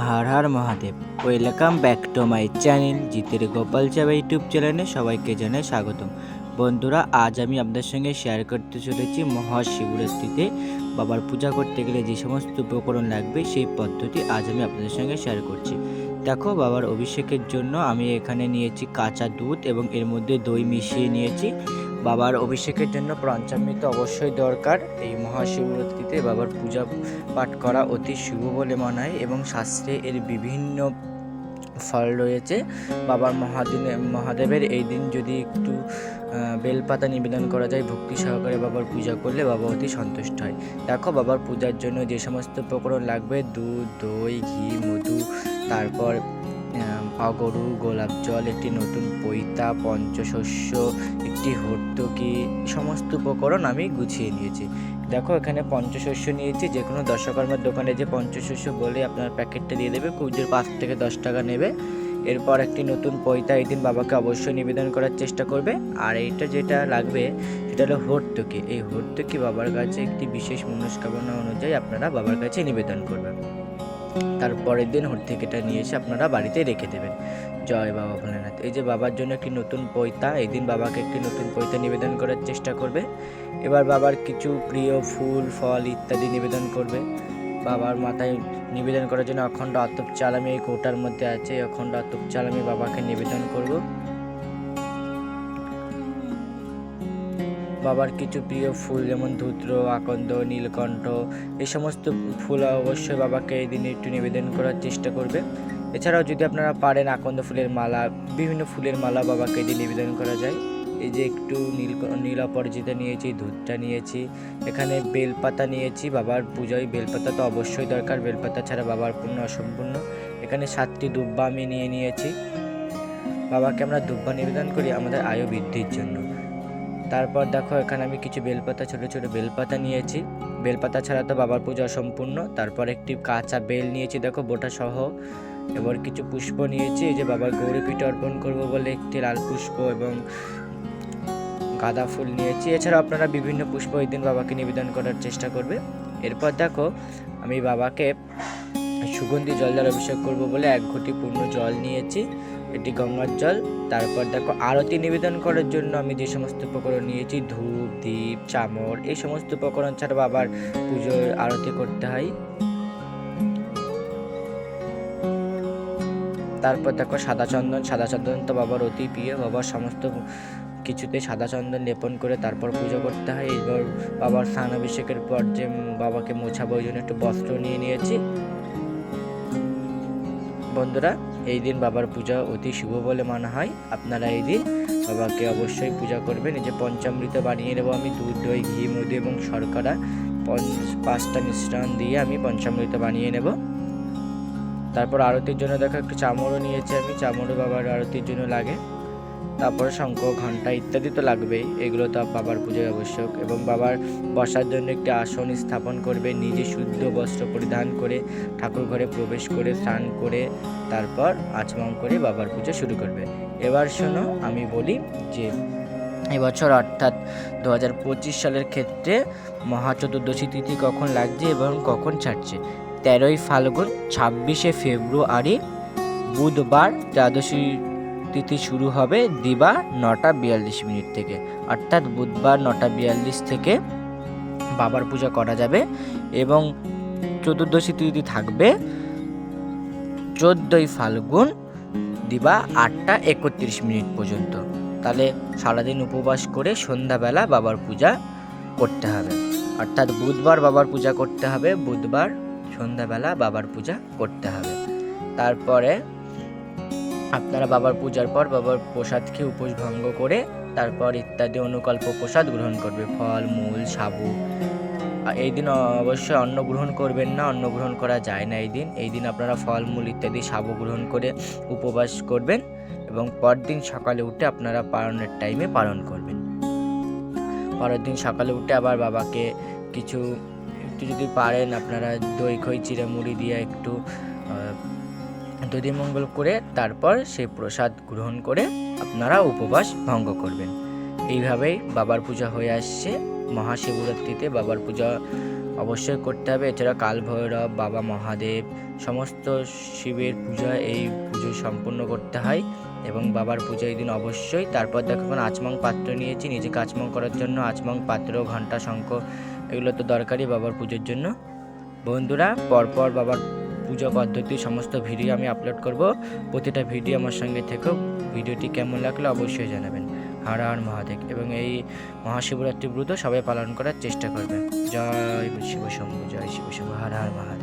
Har Har Mahadev, welcome back to my channel জিতের গোপাল চাবা YouTube চ্যানেলে সবাইকে জানাই স্বাগতম। বন্ধুরা, আজ আমি আপনাদের সঙ্গে শেয়ার করতে চলেছি মহাশিবরাত্রিতে। বাবার পূজা করতে গেলে যে সমস্ত উপকরণ লাগবে, সেই পদ্ধতি আজ আমি আপনাদের সঙ্গে শেয়ার করছি। দেখো, বাবার অভিষেকের জন্য আমি এখানে নিয়েছি কাঁচা দুধ এবং এর মধ্যে দই মিশিয়ে নিয়েছি। বাবার অভিষেকের জন্য পঞ্চামৃত অবশ্যই দরকার। এই মহাশিবরাত্রিতে বাবার পূজা পাঠ করা অতি শুভ বলে মনে হয় এবং শাস্ত্রে এর বিভিন্ন ফল রয়েছে। বাবার মহাদিনে, মহাদেবের এই দিন যদি একটু বেলপাতা নিবেদন করা যায়, ভক্তি সহকারে বাবার পূজা করলে বাবা অতি সন্তুষ্ট হয়। দেখো বাবার পূজার জন্য যে সমস্ত উপকরণ লাগবে, দুধ, দই, ঘি, মধু, তারপর অগরু গোলাপ জল, একটি নতুন পৈতা, পঞ্চশস্য, একটি হর্তকি সমস্ত উপকরণ আমি গুছিয়ে নিয়েছি। দেখো, এখানে পঞ্চশস্য নিয়েছি যে কোনো দশকর্মার দোকানে যে পঞ্চশস্য বলে আপনার প্যাকেটটা দিয়ে দেবে কুজোর পাঁচ থেকে দশ টাকা নেবে। এরপর একটি নতুন পৈতা, এই দিন বাবাকে অবশ্যই নিবেদন করার চেষ্টা করবে। আর এইটা যেটা লাগবে, সেটা হলো হর্তকি। এই হর্তকি বাবার কাছে একটি বিশেষ মনস্কামনা অনুযায়ী আপনারা বাবার কাছে নিবেদন করবেন। তারপরের দিন হর্তিকিটা নিয়ে এসে আপনারা বাড়িতে রেখে দেবেন। জয় বাবা ভোলেনাথ। এই যে বাবার জন্য একটি নতুন পৈতা, এই দিন বাবাকে একটি নতুন পৈতা নিবেদন করার চেষ্টা করবে। এবার বাবার কিছু প্রিয় ফুল, ফল ইত্যাদি নিবেদন করবে। বাবার মাথায় নিবেদন করার জন্য অখণ্ড আতপ চাল আমি এই কৌটার মধ্যে আছে। অখণ্ড আতপ চাল আমি বাবাকে নিবেদন করব। বাবার কিছু প্রিয় ফুল যেমন ধূত্র, আকন্দ, নীলকণ্ঠ, এই সমস্ত ফুল অবশ্যই বাবাকে এই দিনে একটু নিবেদন করার চেষ্টা করবে। এছাড়াও যদি আপনারা পারেন আকন্দ ফুলের মালা, বিভিন্ন ফুলের মালা বাবাকে দিন নিবেদন করা যায়। এই যে একটু নীল নীল অপরাজিতা নিয়েছি দুধটা নিয়েছি, এখানে বেলপাতা নিয়েছি, বাবার পুজোয় বেলপাতা তো অবশ্যই দরকার, বেলপাতা ছাড়া বাবার পূর্ণ অসম্পূর্ণ। এখানে সাতটি দুব্বা আমি নিয়ে নিয়েছি। বাবাকে আমরা দুব্বা নিবেদন করি, আমাদের আয়ু বৃদ্ধির জন্য। তারপর দেখো, এখানে আমি কিছু বেলপাতা, ছোট ছোট বেলপাতা নিয়েছি। বেলপাতা ছাড়া তো বাবার পূজা অসম্পূর্ণ তারপর একটি কাঁচা বেল নিয়েছি, দেখো, বোটা সহ। এবার কিছু পুষ্প নিয়েছি, এই যে বাবার গৌরীপীঠ অর্পণ করব বলে একটি লাল পুষ্প এবং গাঁদা ফুল নিয়েছি। এছাড়া আপনারা বিভিন্ন পুষ্প এই দিন বাবাকে নিবেদন করার চেষ্টা করবে। এরপর দেখো, আমি বাবাকে সুগন্ধি জল দ্বারা অভিষেক করব বলে এক ঘটি পূর্ণ জল নিয়েছি। এটি গঙ্গার জল। তারপর দেখো আরতি নিবেদন করার জন্য আমি যে সমস্ত উপকরণ নিয়েছি, ধূপ, দীপ, চামর, এই সমস্ত উপকরণ ছাড়া বাবার পুজোর আরতি করতে হয়। তারপর দেখো সাদা চন্দন সাদা চন্দন তো বাবার অতি প্রিয়, বাবার সমস্ত কিছুতে সাদা চন্দন লেপন করে তারপর পুজো করতে হয়। এবার বাবার স্নান অভিষেকের পর যে বাবাকে মোছাবো, ওই জন্য একটু বস্ত্র নিয়ে নিয়েছি। বন্ধুরা এই দিন বাবার পূজা অতি শুভ বলে মানা হয়। আপনারা এই দিন বাবাকে অবশ্যই পূজা করবেন। এই যে পঞ্চামৃত বানিয়ে নেব আমি, দুধ, দই, ঘি মধু এবং শর্করা। পাঁচটা মিশ্রণ দিয়ে আমি পঞ্চামৃত বানিয়ে নেব। তারপর আরতির জন্য দেখো একটু চামড়ও নিয়েছি আমি। চামড়ও বাবার আরতির জন্য লাগে। তারপরে শঙ্খ ঘণ্টা ইত্যাদি তো লাগবেই। এগুলো তো বাবার পুজোয় আবশ্যক এবং বাবার বসার জন্য একটি আসন স্থাপন করবে। নিজে শুদ্ধ বস্ত্র পরিধান করে ঠাকুর ঘরে প্রবেশ করে, স্নান করে, তারপর আচমন করে বাবার পুজো শুরু করবে। এবার শোনো, আমি বলি যে এবছর অর্থাৎ দু হাজার পঁচিশ সালের ক্ষেত্রে মহা চতুর্দশী তিথি কখন লাগছে এবং কখন ছাড়ছে? তেরোই ফাল্গুন, ছাব্বিশে ফেব্রুয়ারি, বুধবার, দ্বাদশী তিথি শুরু হবে দিবা নটা বিয়াল্লিশ মিনিট থেকে। অর্থাৎ বুধবার নটা বিয়াল্লিশ থেকে বাবার পূজা করা যাবে এবং চতুর্দশী তিথি থাকবে চোদ্দোই ফাল্গুন দিবা আটটা একত্রিশ মিনিট পর্যন্ত। তাহলে সারাদিন উপবাস করে সন্ধ্যাবেলা বাবার পূজা করতে হবে। অর্থাৎ বুধবার বাবার পূজা করতে হবে, বুধবার সন্ধ্যাবেলা বাবার পূজা করতে হবে। তারপরে আপনারা বাবার পূজার পর বাবার প্রসাদ খেয়ে উপোস ভঙ্গ করে তারপর ইত্যাদি অনুকল্প প্রসাদ গ্রহণ করবে, ফল, মূল, সাবু। এই দিন অবশ্যই অন্ন গ্রহণ করবেন না, অন্ন গ্রহণ করা যায় না এই দিন। এই দিন আপনারা ফল, মূল, ইত্যাদি, সাবু গ্রহণ করে উপবাস করবেন এবং পরদিন সকালে উঠে আপনারা পালনের টাইমে পালন করবেন। পরের দিন সকালে উঠে আবার বাবাকে কিছু, একটু যদি পারেন আপনারা দই, খই চিড়ে মুড়ি দিয়ে একটু আহ, দধি মঙ্গল করে তারপর সেই প্রসাদ গ্রহণ করে আপনারা উপবাস ভঙ্গ করবেন। এইভাবেই বাবার পূজা হয়ে আসছে। মহাশিবরাত্রিতে বাবার পূজা অবশ্যই করতে হবে। এছাড়া কালভৈরব বাবা মহাদেব সমস্ত শিবের পূজা এই পুজো সম্পূর্ণ করতে হয় এবং বাবার পুজো এই দিন অবশ্যই। তারপর দেখো এখন আচমং পাত্র নিয়েছি নিজেকে আচমং করার জন্য আচমং পাত্র ঘণ্টা শঙ্খ এগুলো তো দরকারই বাবার পুজোর জন্য। বন্ধুরা পরপর বাবার পূজা পদ্ধতি সমস্ত ভিডিও আমি আপলোড করব। প্রতিটা ভিডিও আমার সঙ্গে থেকেও ভিডিওটি কেমন লাগল অবশ্যই জানাবেন। হর হর মহাদেব। এবং এই মহাশিবরাত্রি ব্রত সবাই পালন করার চেষ্টা করবেন। জয় শিব শম্ভু, জয় শিব শম্ভু। হর হর মহাদেব।